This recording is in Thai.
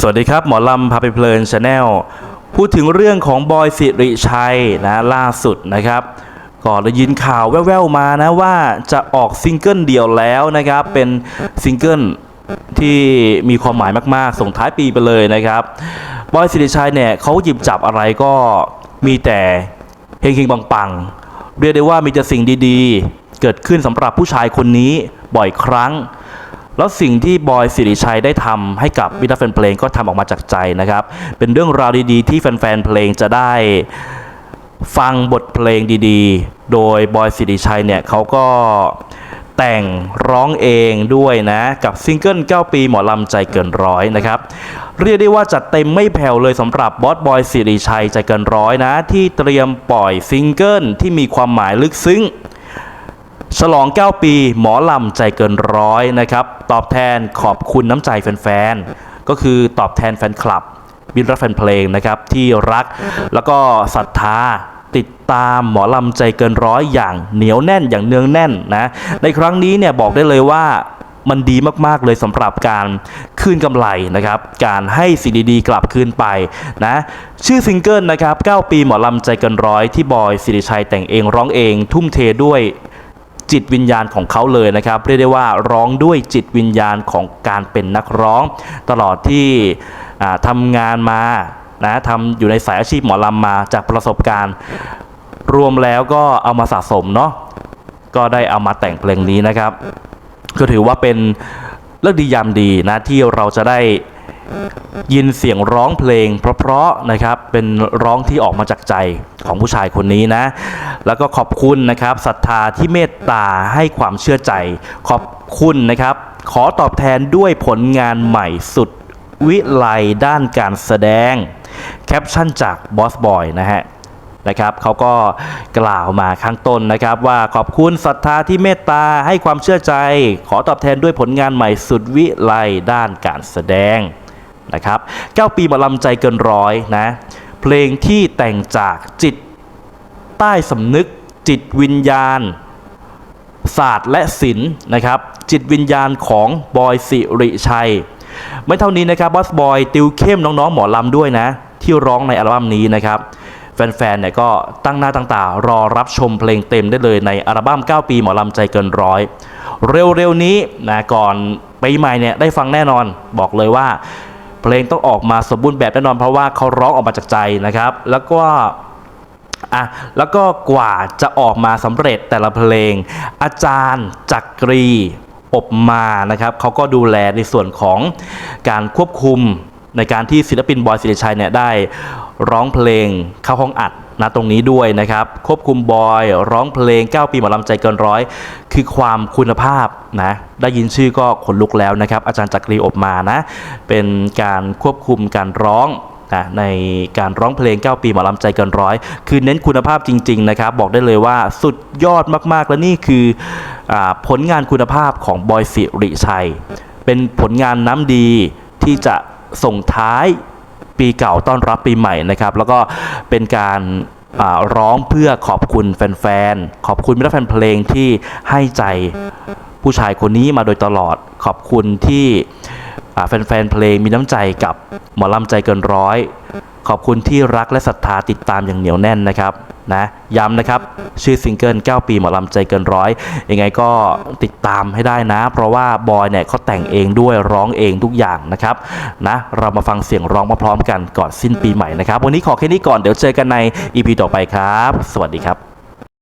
สวัสดีครับ หมอลำพาไปเพลินชาแนลพูดถึงเรื่องของบอยสิริชัยนะล่าสุดนะครับก็ได้ยินข่าวแว่วๆมานะว่าจะออกซิงเกิลเดี่ยวแล้วนะครับ เป็นซิงเกิลที่มีความหมายมากๆ ส่งท้ายปีไปเลยนะครับบอยสิริชัยเนี่ยเขาหยิบจับอะไรก็มีแต่เฮงๆปังๆเรียกได้ว่ามีแต่สิ่งดีๆ เกิดขึ้นสำหรับผู้ชายคนนี้บ่อยครั้ง แล้วสิ่งที่บอยสิริชัยได้ทำให้กับวิทยาแฟนเพลงก็ทำออกมาจากใจนะครับ เป็นเรื่องราวดีๆ ที่แฟนๆเพลงจะได้ฟังบทเพลงดีๆ โดยบอยสิริชัยเนี่ยเขาก็แต่งร้องเองด้วยนะ กับซิงเกิล 9 ปีหมอลำใจเกินร้อยนะครับ เรียกได้ว่าจัดเต็มไม่แผ่วเลยสำหรับบอสบอยสิริชัยใจเกินร้อยนะ ที่เตรียมปล่อยซิงเกิลที่มีความหมายลึกซึ้ง ฉลอง 9 ปี หมอลำใจเกินร้อยนะครับ ตอบแทนขอบคุณน้ำใจแฟนๆ ก็คือตอบแทนแฟนคลับ บินรักแฟนเพลงนะครับ ที่รักแล้วก็ศรัทธาติดตามหมอลำใจเกินร้อยอย่างเหนียวแน่นอย่างเนืองแน่นนะ ในครั้งนี้เนี่ยบอกได้เลยว่ามันดีมากๆเลยสำหรับการคืนกำไรนะครับ การให้สิ่งดีๆ กลับคืนไปนะชื่อซิงเกิลนะครับ 9 ปีหมอลำใจเกินร้อยที่บอยสิริชัยแต่งเองร้องเองทุ่มเทด้วย จิตวิญญาณของเขาเลยนะครับเรียกได้ว่าร้องด้วยจิตวิญญาณของการเป็นนักร้อง ตลอดที่ทำงานมานะทำอยู่ในสายอาชีพหมอลำมาจากประสบการณ์ รวมแล้วก็เอามาสะสมเนาะก็ได้เอามาแต่งเพลงนี้นะครับ ก็ถือว่าเป็นเรื่องดียามดีนะที่เราจะได้ ยินเสียงร้องเพลง เพราะๆนะครับเป็นร้องที่ออกมาจากใจของผู้ชายคนนี้นะ แล้วก็ขอบคุณนะครับศรัทธาที่เมตตาให้ความเชื่อใจ ขอบคุณนะครับ ขอตอบแทนด้วยผลงานใหม่สุดวิไลด้านการแสดง แคปชั่นจากบอสบอยนะฮะนะครับเขาก็กล่าวมาข้างต้นนะครับ ว่าขอบคุณศรัทธาที่เมตตาให้ความเชื่อใจ ขอตอบแทนด้วยผลงานใหม่สุดวิไลด้านการแสดง นะครับ9ปีหมาลำใจเกินร้อยนะ เพลงที่แต่งจากจิตใต้สำนึก จิตวิญญาณ ศาสตร์และศิลป์นะครับ จิตวิญญาณของบอยสิริชัย ไม่เท่านี้นะครับบอสบอยติวเข้มน้องๆหมอลำด้วยนะ ที่ร้องในอัลบั้มนี้นะครับแฟนๆ เนี่ยก็ตั้งหน้าตั้งตารอรับชมเพลงเต็มได้เลยในอัลบั้ม 9 ปีหมอลำใจเกินร้อย เร็วๆ นี้นะก่อนปีใหม่เนี่ยได้ฟังแน่นอนบอกเลยว่า เพลงต้องออกมาสมบูรณ์แบบแน่นอนเพราะว่าเขาร้องออกมาจากใจนะครับ แล้วก็อะแล้วก็กว่าจะออกมาสำเร็จแต่ละเพลง อาจารย์จักรีอบมานะครับเขาก็ดูแลในส่วนของการควบคุมในการที่ศิลปินบอยสิริชัยเนี่ยได้ร้องเพลงเข้าห้องอัด นะตรงนี้ด้วยนะครับ ควบคุมบอย ร้องเพลง 9 ปีหมอลำใจเกินร้อย คือความคุณภาพนะ ได้ยินชื่อก็ขนลุกแล้วนะครับ อาจารย์จักรีอบมานะ เป็นการควบคุมการร้องนะในการร้องเพลง 9 ปีหมอลำใจเกินร้อย คือเน้นคุณภาพจริง ๆ นะครับ บอกได้เลยว่าสุดยอดมากๆ และนี่คืออผลงานคุณภาพของบอยสิริชัย เป็นผลงานน้ำดีที่จะส่งท้าย ปีเก่าต้อนรับปีใหม่นะครับ แล้วก็เป็นการร้องเพื่อขอบคุณแฟนๆ ขอบคุณมิตรแฟนเพลงที่ให้ใจผู้ชายคนนี้มาโดยตลอด ขอบคุณที่แฟนๆ เพลงมีน้ำใจกับหมอลำใจเกินร้อย ขอบคุณที่รักและศรัทธาติดตามอย่างเหนียวแน่นนะครับ นะย้ำนะครับ ชื่อซิงเกิล 9 ปีหมอลำใจเกินร้อยยังไงก็ติดตามให้ได้นะ เพราะว่าบอยเนี่ยเขาแต่งเองด้วยร้องเองทุกอย่างนะครับนะเรามาฟังเสียงร้องมาพร้อมกันก่อนสิ้นปีใหม่นะครับ วันนี้ขอแค่นี้ก่อนเดี๋ยวเจอกันใน EP ต่อไปครับ สวัสดีครับ